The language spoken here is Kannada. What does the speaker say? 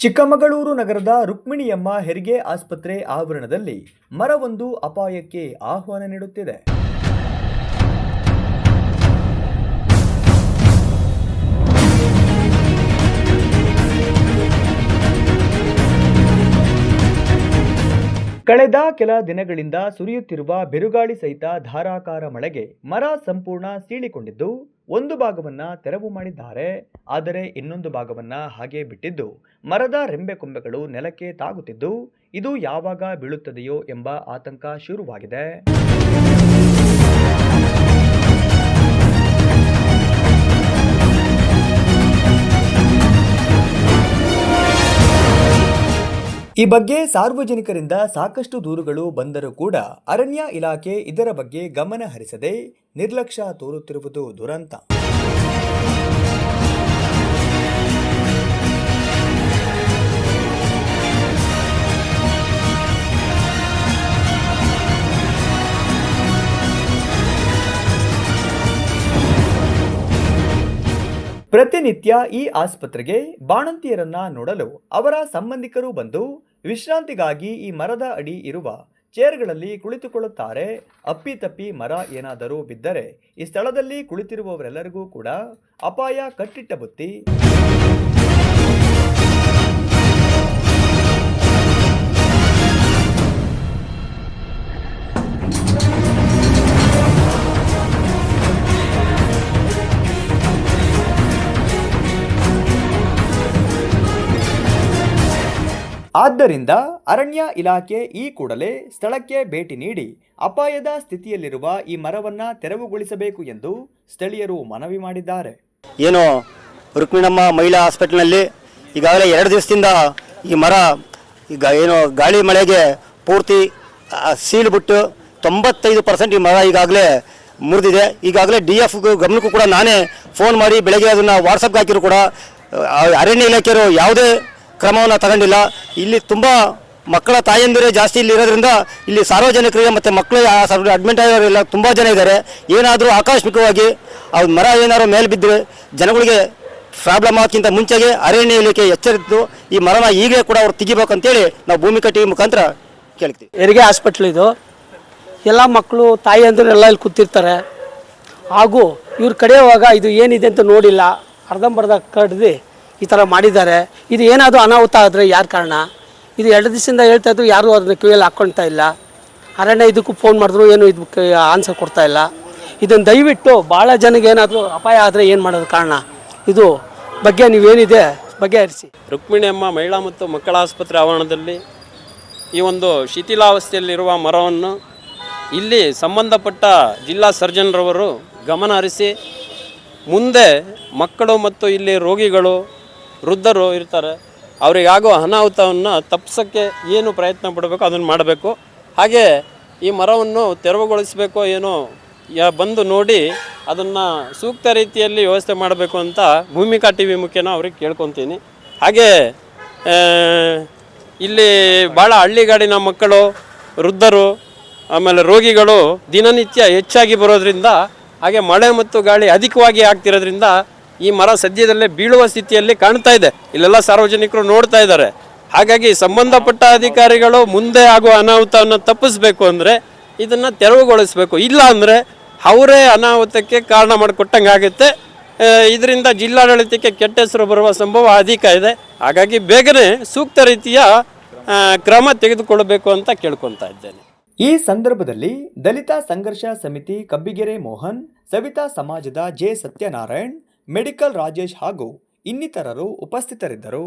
ಚಿಕ್ಕಮಗಳೂರು ನಗರದ ರುಕ್ಮಿಣಿಯಮ್ಮ ಹೆರಿಗೆ ಆಸ್ಪತ್ರೆ ಆವರಣದಲ್ಲಿ ಮರವೊಂದು ಅಪಾಯಕ್ಕೆ ಆಹ್ವಾನ ನೀಡುತ್ತಿದೆ. ಕಳೆದ ಕೆಲ ದಿನಗಳಿಂದ ಸುರಿಯುತ್ತಿರುವ ಬಿರುಗಾಳಿ ಸಹಿತ ಧಾರಾಕಾರ ಮಳೆಗೆ ಮರ ಸಂಪೂರ್ಣ ಸೀಳಿಕೊಂಡಿದ್ದು ಒಂದು ಭಾಗವನ್ನು ತೆರವು ಮಾಡಿದ್ದಾರೆ, ಆದರೆ ಇನ್ನೊಂದು ಭಾಗವನ್ನು ಹಾಗೆ ಬಿಟ್ಟಿದ್ದು, ಮರದ ರೆಂಬೆ ಕೊಂಬೆಗಳು ನೆಲಕ್ಕೆ ತಾಗುತ್ತಿದ್ದು, ಇದು ಯಾವಾಗ ಬೀಳುತ್ತದೆಯೋ ಎಂಬ ಆತಂಕ ಶುರುವಾಗಿದೆ. ಈ ಬಗ್ಗೆ ಸಾರ್ವಜನಿಕರಿಂದ ಸಾಕಷ್ಟು ದೂರುಗಳು ಬಂದರೂ ಕೂಡ ಅರಣ್ಯ ಇಲಾಖೆ ಇದರ ಬಗ್ಗೆ ಗಮನ ಹರಿಸದೆ ನಿರ್ಲಕ್ಷ್ಯ ತೋರುತ್ತಿರುವುದು ದುರಂತ. ಪ್ರತಿನಿತ್ಯ ಈ ಆಸ್ಪತ್ರೆಗೆ ಬಾಣಂತಿಯರನ್ನ ನೋಡಲು ಅವರ ಸಂಬಂಧಿಕರು ಬಂದು ವಿಶ್ರಾಂತಿಗಾಗಿ ಈ ಮರದ ಅಡಿ ಇರುವ ಚೇರ್ಗಳಲ್ಲಿ ಕುಳಿತುಕೊಳ್ಳುತ್ತಾರೆ. ಅಪ್ಪಿತಪ್ಪಿ ಮರ ಏನಾದರೂ ಬಿದ್ದರೆ ಈ ಸ್ಥಳದಲ್ಲಿ ಕುಳಿತಿರುವವರೆಲ್ಲರಿಗೂ ಕೂಡ ಅಪಾಯ ಕಟ್ಟಿಟ್ಟ ಬುತ್ತಿ. ಆದ್ದರಿಂದ ಅರಣ್ಯ ಇಲಾಖೆ ಈ ಕೂಡಲೇ ಸ್ಥಳಕ್ಕೆ ಭೇಟಿ ನೀಡಿ ಅಪಾಯದ ಸ್ಥಿತಿಯಲ್ಲಿರುವ ಈ ಮರವನ್ನು ತೆರವುಗೊಳಿಸಬೇಕು ಎಂದು ಸ್ಥಳೀಯರು ಮನವಿ ಮಾಡಿದ್ದಾರೆ. ಏನು ರುಕ್ಮಿಣಮ್ಮ ಮಹಿಳಾ ಹಾಸ್ಪಿಟಲ್ನಲ್ಲಿ ಈಗಾಗಲೇ ಎರಡು ದಿವಸದಿಂದ ಈ ಮರ ಈಗ ಏನು ಗಾಳಿ ಮಳೆಗೆ ಪೂರ್ತಿ ಸೀಲ್ ಬಿಟ್ಟು ತೊಂಬತ್ತೈದು ಪರ್ಸೆಂಟ್ ಈ ಮರ ಈಗಾಗಲೇ ಮುರಿದಿದೆ. ಈಗಾಗಲೇ ಡಿ ಎಫ್ ಗಮನಕ್ಕೂ ಕೂಡ ನಾನೇ ಫೋನ್ ಮಾಡಿ ಬೆಳಗ್ಗೆ ಅದನ್ನು ವಾಟ್ಸಪ್ಗೆ ಹಾಕಿದ್ರು ಕೂಡ ಅರಣ್ಯ ಇಲಾಖೆಯವರು ಯಾವುದೇ ಕ್ರಮವನ್ನು ತಗೊಂಡಿಲ್ಲ. ಇಲ್ಲಿ ತುಂಬ ಮಕ್ಕಳ ತಾಯಂದಿರೇ ಜಾಸ್ತಿ ಇಲ್ಲಿ ಇರೋದ್ರಿಂದ ಇಲ್ಲಿ ಸಾರ್ವಜನಿಕರಿಗೆ ಮತ್ತು ಮಕ್ಕಳು ಅಡ್ಮಿಟ್ ಆಗಿರೋರೆಲ್ಲ ತುಂಬ ಜನ ಇದ್ದಾರೆ. ಏನಾದರೂ ಆಕಸ್ಮಿಕವಾಗಿ ಅವ್ರ ಮರ ಏನಾದ್ರು ಮೇಲೆ ಬಿದ್ದರೆ ಜನಗಳಿಗೆ ಪ್ರಾಬ್ಲಮ್ ಆಗೋಕ್ಕಿಂತ ಮುಂಚೆಗೆ ಅರಣ್ಯ ಇಲಾಖೆ ಎಚ್ಚರಿದ್ದು ಈ ಮರನ ಈಗಲೇ ಕೂಡ ಅವ್ರು ತೆಗಿಬೇಕು ಅಂತೇಳಿ ನಾವು ಭೂಮಿ ಕಟ್ಟಿ ಮುಖಾಂತರ ಕೇಳ್ತೀವಿ. ಹೆರಿಗೆ ಹಾಸ್ಪಿಟ್ಲ್ ಇದು. ಎಲ್ಲ ಮಕ್ಕಳು ತಾಯಿ ಎಲ್ಲ ಇಲ್ಲಿ ಕೂತಿರ್ತಾರೆ. ಹಾಗೂ ಇವ್ರು ಕಡೆಯುವಾಗ ಇದು ಏನಿದೆ ಅಂತ ನೋಡಿಲ್ಲ. ಅರ್ಧಂಬರ್ಧ ಕಡ್ದು ಈ ಥರ ಮಾಡಿದ್ದಾರೆ. ಇದು ಏನಾದರೂ ಅನಾಹುತ ಆದರೆ ಯಾರು ಕಾರಣ? ಇದು ಎರಡು ದಿವಸದಿಂದ ಹೇಳ್ತಾ ಇದ್ರು, ಯಾರೂ ಅದನ್ನು ಕಿವಿಯಲ್ಲಿ ಹಾಕ್ಕೊಳ್ತಾ ಇಲ್ಲ. ಅರಣ್ಯ ಇದಕ್ಕೂ ಫೋನ್ ಮಾಡಿದ್ರು, ಏನು ಇದಕ್ಕೆ ಆನ್ಸರ್ ಕೊಡ್ತಾ ಇಲ್ಲ. ಇದನ್ನು ದಯವಿಟ್ಟು ಭಾಳ ಜನಕ್ಕೆ ಏನಾದರೂ ಅಪಾಯ ಆದರೆ ಏನು ಮಾಡೋದು ಕಾರಣ? ಇದು ಬಗ್ಗೆ ನೀವೇನಿದೆ, ಬಗೆಹರಿಸಿ. ರುಕ್ಮಿಣಿಯಮ್ಮ ಮಹಿಳಾ ಮತ್ತು ಮಕ್ಕಳ ಆಸ್ಪತ್ರೆ ಆವರಣದಲ್ಲಿ ಈ ಒಂದು ಶಿಥಿಲಾವಸ್ಥೆಯಲ್ಲಿರುವ ಮರವನ್ನು ಇಲ್ಲಿ ಸಂಬಂಧಪಟ್ಟ ಜಿಲ್ಲಾ ಸರ್ಜನ್ರವರು ಗಮನ ಹರಿಸಿ, ಮುಂದೆ ಮಕ್ಕಳು ಮತ್ತು ಇಲ್ಲಿ ರೋಗಿಗಳು ವೃದ್ಧರು ಇರ್ತಾರೆ ಅವರಿಗಾಗೋ ಅನಾಹುತವನ್ನು ತಪ್ಪಿಸೋಕ್ಕೆ ಏನು ಪ್ರಯತ್ನ ಪಡಬೇಕು, ಅದನ್ನು ಮಾಡಬೇಕು. ಹಾಗೆ ಈ ಮರವನ್ನು ತೆರವುಗೊಳಿಸಬೇಕು ಏನೋ ಬಂದು ನೋಡಿ ಅದನ್ನು ಸೂಕ್ತ ರೀತಿಯಲ್ಲಿ ವ್ಯವಸ್ಥೆ ಮಾಡಬೇಕು ಅಂತ ಭೂಮಿಕಾ ಟಿ ವಿ ಮುಖ್ಯನ ಅವ್ರಿಗೆ ಕೇಳ್ಕೊತೀನಿ. ಹಾಗೆ ಇಲ್ಲಿ ಭಾಳ ಹಳ್ಳಿಗಾಡಿನ ಮಕ್ಕಳು, ವೃದ್ಧರು, ಆಮೇಲೆ ರೋಗಿಗಳು ದಿನನಿತ್ಯ ಹೆಚ್ಚಾಗಿ ಬರೋದ್ರಿಂದ, ಹಾಗೆ ಮಳೆ ಮತ್ತು ಗಾಳಿ ಅಧಿಕವಾಗಿ ಆಗ್ತಿರೋದ್ರಿಂದ ಈ ಮರ ಸದ್ಯದಲ್ಲೇ ಬೀಳುವ ಸ್ಥಿತಿಯಲ್ಲಿ ಕಾಣ್ತಾ ಇದೆ. ಇಲ್ಲೆಲ್ಲ ಸಾರ್ವಜನಿಕರು ನೋಡ್ತಾ ಇದ್ದಾರೆ. ಹಾಗಾಗಿ ಸಂಬಂಧಪಟ್ಟ ಅಧಿಕಾರಿಗಳು ಮುಂದೆ ಆಗುವ ಅನಾಹುತವನ್ನು ತಪ್ಪಿಸ್ಬೇಕು ಅಂದರೆ ಇದನ್ನು ತೆರವುಗೊಳಿಸಬೇಕು. ಇಲ್ಲ ಅಂದರೆ ಅವರೇ ಅನಾಹುತಕ್ಕೆ ಕಾರಣ ಮಾಡಿಕೊಟ್ಟಂಗೆ ಆಗುತ್ತೆ. ಇದರಿಂದ ಜಿಲ್ಲಾಡಳಿತಕ್ಕೆ ಕೆಟ್ಟ ಹೆಸರು ಬರುವ ಸಂಭವ ಅಧಿಕ ಇದೆ. ಹಾಗಾಗಿ ಬೇಗನೆ ಸೂಕ್ತ ರೀತಿಯ ಕ್ರಮ ತೆಗೆದುಕೊಳ್ಳಬೇಕು ಅಂತ ಕೇಳ್ಕೊತಾ ಇದ್ದೇನೆ. ಈ ಸಂದರ್ಭದಲ್ಲಿ ದಲಿತ ಸಂಘರ್ಷ ಸಮಿತಿ ಕಬ್ಬಿಗೆರೆ ಮೋಹನ್, ಸವಿತಾ ಸಮಾಜದ ಜೆ ಸತ್ಯನಾರಾಯಣ್ ಮೆಡಿಕಲ್ ರಾಜೇಶ್ ಹಾಗೂ ಇನ್ನಿತರರು ಉಪಸ್ಥಿತರಿದ್ದರು.